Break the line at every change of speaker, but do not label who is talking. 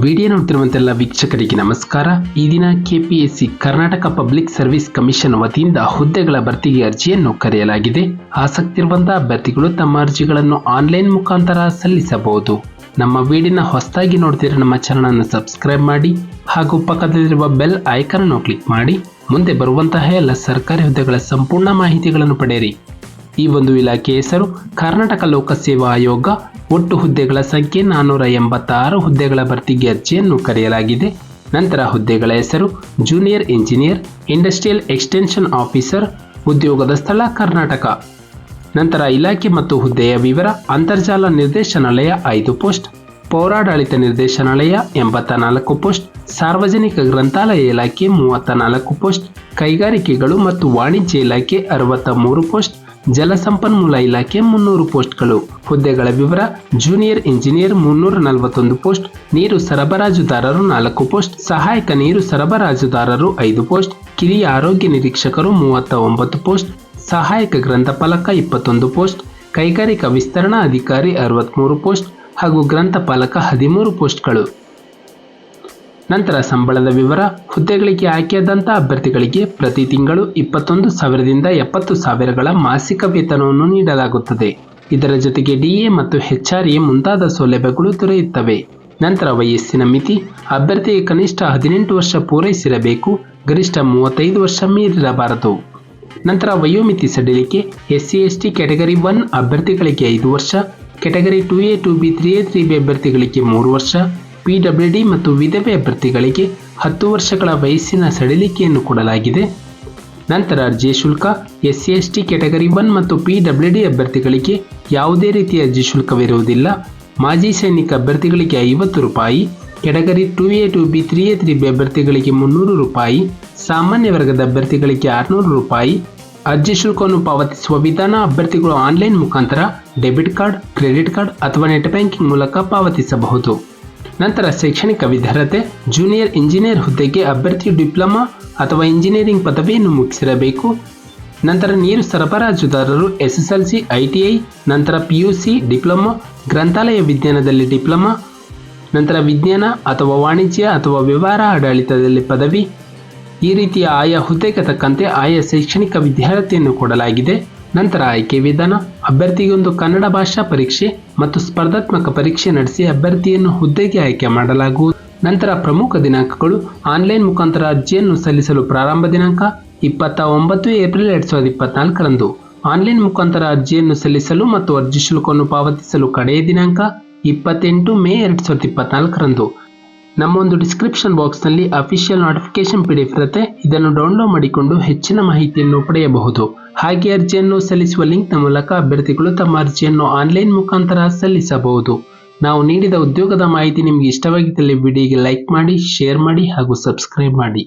Video ನೋಡ್ತಿರುವಂತೆಲ್ಲ ವೀಕ್ಷಕರಿಗೆ ನಮಸ್ಕಾರ. ಈ ದಿನ KPSC Karnataka public service commission ವತಿಯಿಂದ ಹುದ್ದೆಗಳ ಭರ್ತಿಗೆ ಅರ್ಜಿಯನ್ನು ಕರೆಯಲಾಗಿದೆ. ಆಸಕ್ತಿ ಇರುವಂತಹ ಅಭ್ಯರ್ಥಿಗಳು ತಮ್ಮ ಅರ್ಜಿಗಳನ್ನು ಆನ್ಲೈನ್ ಮುಖಾಂತರ ಸಲ್ಲಿಸಬಹುದು. ನಮ್ಮ ವಿಡಿಯೋನ ಹೊಸದಾಗಿ ನೋಡ್ತಿರೋ ನಮ್ಮ ಚಾನಲ್ ಅನ್ನು ಸಬ್ಸ್ಕ್ರೈಬ್ ಮಾಡಿ ಹಾಗೂ ಪಕ್ಕದಲ್ಲಿರುವ ಬೆಲ್ ಐಕನ್ ಅನ್ನು ಕ್ಲಿಕ್ ಮಾಡಿ. ಮುಂದೆ ಬರುವಂತಹ ಎಲ್ಲ ಸರ್ಕಾರಿ ಹುದ್ದೆಗಳ ಸಂಪೂರ್ಣ ಮಾಹಿತಿಗಳನ್ನು ಪಡೆಯಿರಿ. ಈ ಒಂದು ಇಲಾಖೆ ಹೆಸರು ಕರ್ನಾಟಕ ಲೋಕಸೇವಾ ಆಯೋಗ. ಒಟ್ಟು ಹುದ್ದೆಗಳ ಸಂಖ್ಯೆ ನಾನ್ನೂರ ಎಂಬತ್ತಾರು ಹುದ್ದೆಗಳ ಭರ್ತಿಗೆ ಅರ್ಜಿಯನ್ನು ಕರೆಯಲಾಗಿದೆ. ನಂತರ ಹುದ್ದೆಗಳ ಹೆಸರು junior engineer, industrial extension officer, ಉದ್ಯೋಗದ ಸ್ಥಳ ಕರ್ನಾಟಕ. ನಂತರ ಇಲಾಖೆ ಮತ್ತು ಹುದ್ದೆಯ ವಿವರ ಅಂತರ್ಜಾಲ ನಿರ್ದೇಶನಾಲಯ ಐದು ಪೋಸ್ಟ್, ಪೌರಾಡಳಿತ ನಿರ್ದೇಶನಾಲಯ ಎಂಬತ್ತ ನಾಲ್ಕು ಪೋಸ್ಟ್, ಸಾರ್ವಜನಿಕ ಗ್ರಂಥಾಲಯ ಇಲಾಖೆ ಮೂವತ್ತ ನಾಲ್ಕು ಪೋಸ್ಟ್, ಕೈಗಾರಿಕೆಗಳು ಮತ್ತು ವಾಣಿಜ್ಯ ಇಲಾಖೆ ಅರವತ್ತ ಮೂರು ಪೋಸ್ಟ್ ಜಲಸಂಪನ್ಮೂಲ ಇಲಾಖೆ ಮುನ್ನೂರು ಪೋಸ್ಟ್ಗಳು. ಹುದ್ದೆಗಳ ವಿವರ, ಜೂನಿಯರ್ ಇಂಜಿನಿಯರ್ ಮುನ್ನೂರ ನಲವತ್ತೊಂದು ಪೋಸ್ಟ್, ನೀರು ಸರಬರಾಜುದಾರರು ನಾಲ್ಕು ಪೋಸ್ಟ್, ಸಹಾಯಕ ನೀರು ಸರಬರಾಜುದಾರರು ಐದು ಪೋಸ್ಟ್, ಕಿರಿಯ ಆರೋಗ್ಯ ನಿರೀಕ್ಷಕರು ಮೂವತ್ತ ಒಂಬತ್ತು ಪೋಸ್ಟ್, ಸಹಾಯಕ ಗ್ರಂಥಪಾಲಕ ಇಪ್ಪತ್ತೊಂದು ಪೋಸ್ಟ್, ಕೈಗಾರಿಕಾ ವಿಸ್ತರಣಾ ಅಧಿಕಾರಿ ಅರವತ್ತ್ಮೂರು ಪೋಸ್ಟ್ ಹಾಗೂ ಗ್ರಂಥಪಾಲಕ ಹದಿಮೂರು ಪೋಸ್ಟ್ಗಳು. ನಂತರ ಸಂಬಳದ ವಿವರ, ಹುದ್ದೆಗಳಿಗೆ ಆಯ್ಕೆಯಾದಂಥ ಅಭ್ಯರ್ಥಿಗಳಿಗೆ ಪ್ರತಿ ತಿಂಗಳು ಇಪ್ಪತ್ತೊಂದು ಸಾವಿರದಿಂದ ಎಪ್ಪತ್ತು ಸಾವಿರಗಳ ಮಾಸಿಕ ವೇತನವನ್ನು ನೀಡಲಾಗುತ್ತದೆ. ಇದರ ಜೊತೆಗೆ ಡಿಎ ಮತ್ತು ಎಚ್ಆರ್ಎ ಮುಂತಾದ ಸೌಲಭ್ಯಗಳು ದೊರೆಯುತ್ತವೆ. ನಂತರ ವಯಸ್ಸಿನ ಮಿತಿ ಅಭ್ಯರ್ಥಿಗೆ ಕನಿಷ್ಠ ಹದಿನೆಂಟು ವರ್ಷ ಪೂರೈಸಿರಬೇಕು, ಗರಿಷ್ಠ ಮೂವತ್ತೈದು ವರ್ಷ ಮೀರಿರಬಾರದು. ನಂತರ ವಯೋಮಿತಿ ಸಡಿಲಿಕೆ S C S T category one ಅಭ್ಯರ್ಥಿಗಳಿಗೆ ಐದು ವರ್ಷ, category two A two B three A three B ಅಭ್ಯರ್ಥಿಗಳಿಗೆ ಮೂರು ವರ್ಷ ಪಿ ಡಬ್ಲ್ಯೂ ಡಿ ಮತ್ತು ವಿಧವೆ ಅಭ್ಯರ್ಥಿಗಳಿಗೆ ಹತ್ತು ವರ್ಷಗಳ ವಯಸ್ಸಿನ ಸಡಿಲಿಕೆಯನ್ನು ಕೊಡಲಾಗಿದೆ. ನಂತರ ಅರ್ಜಿ ಶುಲ್ಕ, S C S T category one ಮತ್ತು ಪಿ ಡಬ್ಲ್ಯೂ ಡಿ ಅಭ್ಯರ್ಥಿಗಳಿಗೆ ಯಾವುದೇ ರೀತಿಯ ಅರ್ಜಿ ಶುಲ್ಕವಿರುವುದಿಲ್ಲ. ಮಾಜಿ ಸೈನಿಕ ಅಭ್ಯರ್ಥಿಗಳಿಗೆ ಐವತ್ತು ರೂಪಾಯಿ, category two A, two B, three A, three B ಅಭ್ಯರ್ಥಿಗಳಿಗೆ ಮುನ್ನೂರು ರೂಪಾಯಿ, ಸಾಮಾನ್ಯ ವರ್ಗದ ಅಭ್ಯರ್ಥಿಗಳಿಗೆ ಆರುನೂರು ರೂಪಾಯಿ. ಅರ್ಜಿ ಶುಲ್ಕವನ್ನು ಪಾವತಿಸುವ ವಿಧಾನ ಅಭ್ಯರ್ಥಿಗಳು ಆನ್ಲೈನ್ ಮುಖಾಂತರ ಡೆಬಿಟ್ ಕಾರ್ಡ್, ಕ್ರೆಡಿಟ್ ಕಾರ್ಡ್ ಅಥವಾ ನೆಟ್ ಬ್ಯಾಂಕಿಂಗ್ ಮೂಲಕ ಪಾವತಿಸಬಹುದು. ನಂತರ ಶೈಕ್ಷಣಿಕ ವಿದ್ಯಾರ್ಹತೆ ಜೂನಿಯರ್ ಇಂಜಿನಿಯರ್ ಹುದ್ದೆಗೆ ಅಭ್ಯರ್ಥಿ ಡಿಪ್ಲೊಮಾ ಅಥವಾ ಇಂಜಿನಿಯರಿಂಗ್ ಪದವಿಯನ್ನು ಮುಗಿಸಿರಬೇಕು. ನಂತರ ನೀರು ಸರಬರಾಜುದಾರರು S S L C I T I, ನಂತರ ಪಿ ಯು ಸಿ, ಡಿಪ್ಲೊಮಾ, ಗ್ರಂಥಾಲಯ ವಿಜ್ಞಾನದಲ್ಲಿ ಡಿಪ್ಲೊಮಾ, ನಂತರ ವಿಜ್ಞಾನ ಅಥವಾ ವಾಣಿಜ್ಯ ಅಥವಾ ವ್ಯವಹಾರ ಆಡಳಿತದಲ್ಲಿ ಪದವಿ. ಈ ರೀತಿಯ ಆಯಾ ಹುದ್ದೆಗೆ ತಕ್ಕಂತೆ ಆಯಾ ಶೈಕ್ಷಣಿಕ ವಿದ್ಯಾರ್ಥಿಯನ್ನು ಕೊಡಲಾಗಿದೆ. ನಂತರ ಆಯ್ಕೆ ವಿಧಾನ. ಅಭ್ಯರ್ಥಿಗೆ ಒಂದು ಕನ್ನಡ ಭಾಷಾ ಪರೀಕ್ಷೆ ಮತ್ತು ಸ್ಪರ್ಧಾತ್ಮಕ ಪರೀಕ್ಷೆ ನಡೆಸಿ ಅಭ್ಯರ್ಥಿಯನ್ನು ಹುದ್ದೆಗೆ ಆಯ್ಕೆ ಮಾಡಲಾಗುವುದು. ನಂತರ ಪ್ರಮುಖ ದಿನಾಂಕಗಳು. ಆನ್ಲೈನ್ ಮುಖಾಂತರ ಅರ್ಜಿಯನ್ನು ಸಲ್ಲಿಸಲು ಪ್ರಾರಂಭ ದಿನಾಂಕ ಇಪ್ಪತ್ತ ಒಂಬತ್ತು ಏಪ್ರಿಲ್ ಎರಡ್ ಸಾವಿರದ ಇಪ್ಪತ್ನಾಲ್ಕರಂದು. ಆನ್ಲೈನ್ ಮುಖಾಂತರ ಅರ್ಜಿಯನ್ನು ಸಲ್ಲಿಸಲು ಮತ್ತು ಅರ್ಜಿ ಶುಲ್ಕವನ್ನು ಪಾವತಿಸಲು ಕಡೆಯ ದಿನಾಂಕ ಇಪ್ಪತ್ತೆಂಟು ಮೇ ಎರಡ್ ಸಾವಿರದ ಇಪ್ಪತ್ನಾಲ್ಕರಂದು. ನಮ್ಮ ಒಂದು ಡಿಸ್ಕ್ರಿಪ್ಷನ್ ಬಾಕ್ಸ್ನಲ್ಲಿ ಅಫಿಷಿಯಲ್ ನೋಟಿಫಿಕೇಶನ್ ಪಿ ಡಿ ಇರುತ್ತೆ. ಇದನ್ನು ಡೌನ್ಲೋಡ್ ಮಾಡಿಕೊಂಡು ಹೆಚ್ಚಿನ ಮಾಹಿತಿಯನ್ನು ಪಡೆಯಬಹುದು. ಹಾಗೆ ಅರ್ಜಿಯನ್ನು ಸಲ್ಲಿಸುವ ಲಿಂಕ್ನ ಮೂಲಕ ಅಭ್ಯರ್ಥಿಗಳು ತಮ್ಮ ಅರ್ಜಿಯನ್ನು ಆನ್ಲೈನ್ ಮುಖಾಂತರ ಸಲ್ಲಿಸಬಹುದು. ನಾವು ನೀಡಿದ ಉದ್ಯೋಗದ ಮಾಹಿತಿ ನಿಮಗೆ ಇಷ್ಟವಾಗಿದ್ದಲ್ಲಿ ವಿಡಿಯೋಗೆ ಲೈಕ್ ಮಾಡಿ ಶೇರ್ ಮಾಡಿ ಹಾಗೂ ಸಬ್ಸ್ಕ್ರೈಬ್ ಮಾಡಿ.